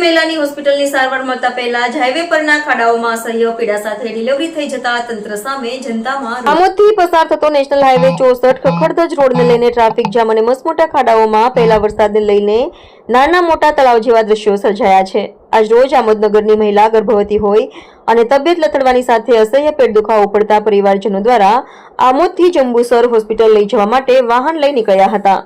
જિલ્લાની હોસ્પિટલની સારવાર મળતા પહેલા જ હાઈવે પરના ખાડાઓમાં અસહ્ય પીડા સાથે ડિલિવરી થઈ જતા તંત્ર સામે જનતામાં આમોદથી પસાર થતો નેશનલ હાઈવે ચોસઠ ખખડધજ રોડને લઈને ટ્રાફિક જામ અને મસમોટા ખાડાઓમાં પહેલા વરસાદને લઈને નાના મોટા તળાવ જેવા દ્રશ્યો સર્જાયા છે. આજ રોજ આમોદનગરની મહિલા ગર્ભવતી હોય અને તબિયત લથડવાની સાથે અસહ્ય પેટ દુખાવો પડતા પરિવારજનો દ્વારા આમોદથી જંબુસર હોસ્પિટલ લઈ જવા માટે વાહન લઈ નીકળ્યા હતા.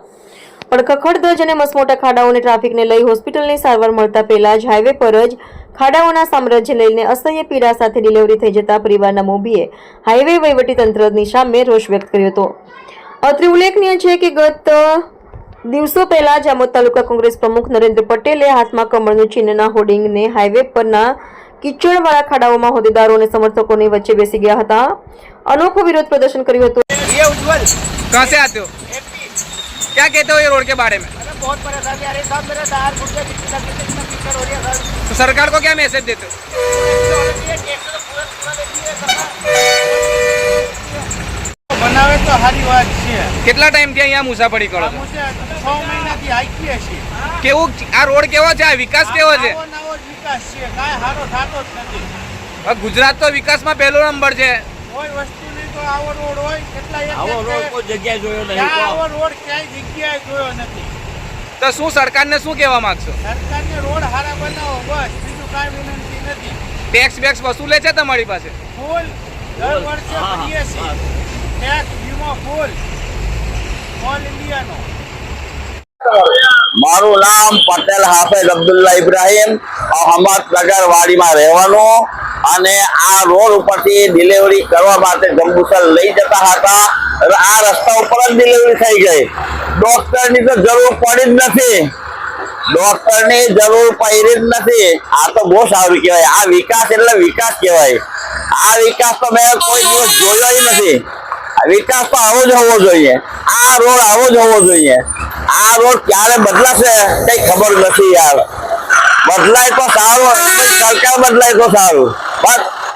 પણ ખખડધજ અને મસમોટા ખાડાઓને ટ્રાફિકને લઈ હોસ્પિટલની સારવાર મળતા પહેલા જ હાઈવે પર જ ખાડાઓના સામ્રાજ્ય લઈને અસહ્ય પીડા સાથે ડિલિવરી થઈ જતા પરિવારના મોભીએ હાઈવે વહીવટી તંત્રની સામે રોષ વ્યક્ત કર્યો હતો. અત્રે ઉલ્લેખનીય છે કે ગત દિવસો પહેલા જામોદ તાલુકા કોંગ્રેસ પ્રમુખ નરેન્દ્ર પટેલે હાથમાં કમળનું ચિહ્નના હોર્ડિંગને હાઈવે પરના કીચડવાળા ખાડાઓમાં હોદ્દેદારો અને સમર્થકોની વચ્ચે બેસી ગયા હતા. અનોખો વિરોધ પ્રદર્શન કર્યું હતું. क्या कहते हो ये रोड के बारे में अरे बहुत परेशानी आ रही है साहब मेरे दार घुटने की कितना कितना कीचड़ हो रही है सर तो सरकार को क्या मैसेज देते हो टैक्स होना चाहिए टैक्स तो पूरा पूरा देखिए सरकार બનાવે તો સારી વાત છે કેટલા ટાઈમથી અહીંયા મુસાફરી કરો છો અમુસે છ મહિનાથી હાઈકીએ છીએ કેવું આ રોડ કેવો છે આ વિકાસ કેવો છે આવો નવો જ વિકાસ છે કાંઈ સારો થતો જ નથી હવે ગુજરાત તો વિકાસમાં પહેલો નંબર છે કોઈ વસ્તુ નહીં તો આવો રોડ હોય કેટલા એક આવો રોડ કોઈ જગ્યાએ જોયો નથી આવો રોડ ક્યાંય જગ્યાએ જોયો નથી. તો શું સરકારને શું કહેવા માંગશો? સરકારને રોડ સારા બનાવો બસ બીજું કાંઈ વિનંતી નથી. ટેક્સ બેક્સ વસૂલે છે તમારી પાસે? ફૂલ દર વર્ષે ભરીએ છીએ. ટેક્સ વીમો ફૂલ. ઓલ ઇન્ડિયાનો મારું નામ પટેલ હાફેજ અબ્દુલ્લા ઇબ્રાહીમ અહમદનગર વાડીમાં રહેવાનું અને આ રોડ ઉપરથી ડિલિવરી કરવા માટે જંબુસર લઈ જતા હતા. આ રસ્તા ઉપર જ ડિલિવરી થઈ ગઈ. ડોક્ટરની તો જરૂર પડી જ નથી. ડોક્ટરની જરૂર પડી જ નથી. આ તો બહુ સારું કહેવાય. આ વિકાસ એટલે વિકાસ કહેવાય. આ વિકાસ તો મેં કોઈ દિવસ જોયો નથી. વિકાસ તો આવો જ હોવો જોઈએ. આ રોડ આવો જ હોવો જોઈએ. આ રોડ ક્યારે બદલાશે કઈ ખબર નથી યાર. બદલાય તો સારું, સરકાર બદલાય તો સારું. પણ